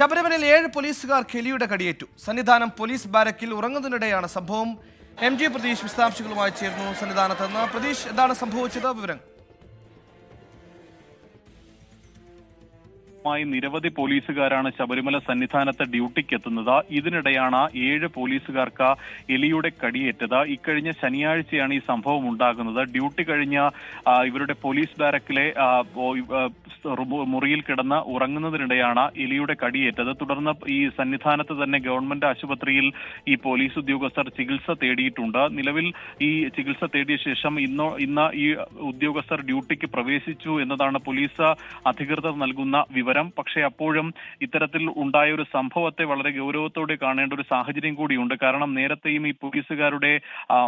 ശബരിമലയിൽ ഏഴ് പോലീസുകാർ കെലിയുടെ കടിയേറ്റു. സന്നിധാനം പോലീസ് ബാരക്കിൽ ഉറങ്ങുന്നതിനിടെയാണ് സംഭവം. എം ജി പ്രതീഷ് വിശദാംശങ്ങളുമായി ചേർന്നു സന്നിധാനത്ത്. നിന്ന് പ്രതീഷ് എന്താണ് സംഭവിച്ചത്? വിവരം മായി നിരവധി പോലീസുകാരാണ് ശബരിമല സന്നിധാനത്ത് ഡ്യൂട്ടിക്ക് എത്തുന്നത് ഇതിനിടെയാണ് ഏഴ് പോലീസുകാർക്ക് എലിയുടെ കടിയേറ്റത്. ഇക്കഴിഞ്ഞ ശനിയാഴ്ചയാണ് ഈ സംഭവം ഉണ്ടാകുന്നത്. ഡ്യൂട്ടി കഴിഞ്ഞ ഇവരുടെ പോലീസ് ബാരക്കിലെ മുറിയിൽ കിടന്ന് ഉറങ്ങുന്നതിനിടെയാണ് എലിയുടെ കടിയേറ്റത്. തുടർന്ന് ഈ സന്നിധാനത്ത് തന്നെ ഗവൺമെന്റ് ആശുപത്രിയിൽ ഈ പോലീസ് ഉദ്യോഗസ്ഥർ ചികിത്സ തേടിയിട്ടുണ്ട്. നിലവിൽ ഈ ചികിത്സ തേടിയ ശേഷം ഇന്നോ ഇന്ന് ഈ ഉദ്യോഗസ്ഥർ ഡ്യൂട്ടിക്ക് പ്രവേശിച്ചു എന്നതാണ് പോലീസ് അധികൃതർ നൽകുന്ന വിവരം. പക്ഷേ അപ്പോഴും ഇത്തരത്തിൽ ഉണ്ടായ ഒരു സംഭവത്തെ വളരെ ഗൗരവത്തോടെ കാണേണ്ട ഒരു സാഹചര്യം കൂടിയുണ്ട്. കാരണം നേരത്തെയും ഈ പോലീസുകാരുടെ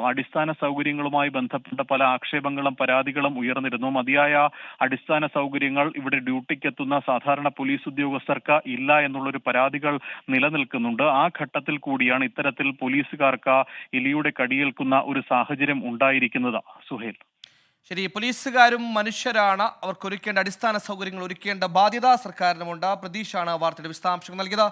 അടിസ്ഥാന സൗകര്യങ്ങളുമായി ബന്ധപ്പെട്ട പല ആക്ഷേപങ്ങളും പരാതികളും ഉയർന്നിരുന്നു. മതിയായ അടിസ്ഥാന സൗകര്യങ്ങൾ ഇവിടെ ഡ്യൂട്ടിക്ക് എത്തുന്ന സാധാരണ പോലീസ് ഉദ്യോഗസ്ഥർക്ക് ഇല്ല എന്നുള്ളൊരു പരാതികൾ നിലനിൽക്കുന്നുണ്ട്. ആ ഘട്ടത്തിൽ കൂടിയാണ് ഇത്തരത്തിൽ പോലീസുകാർക്ക് എലിയുടെ കടിയേൽക്കുന്ന ഒരു സാഹചര്യം ഉണ്ടായിരിക്കുന്നത്. സുഹേൽ. ശരി പോലീസുകാരും മനുഷ്യരാണ്. അവർക്ക് ഒരുക്കേണ്ട അടിസ്ഥാന സൗകര്യങ്ങൾ ഒരുക്കേണ്ട ബാധ്യത സർക്കാരിനുമുണ്ട്. പ്രതീഷാണ് വാർത്തയുടെ വിശദാംശങ്ങൾ നൽകിയത്.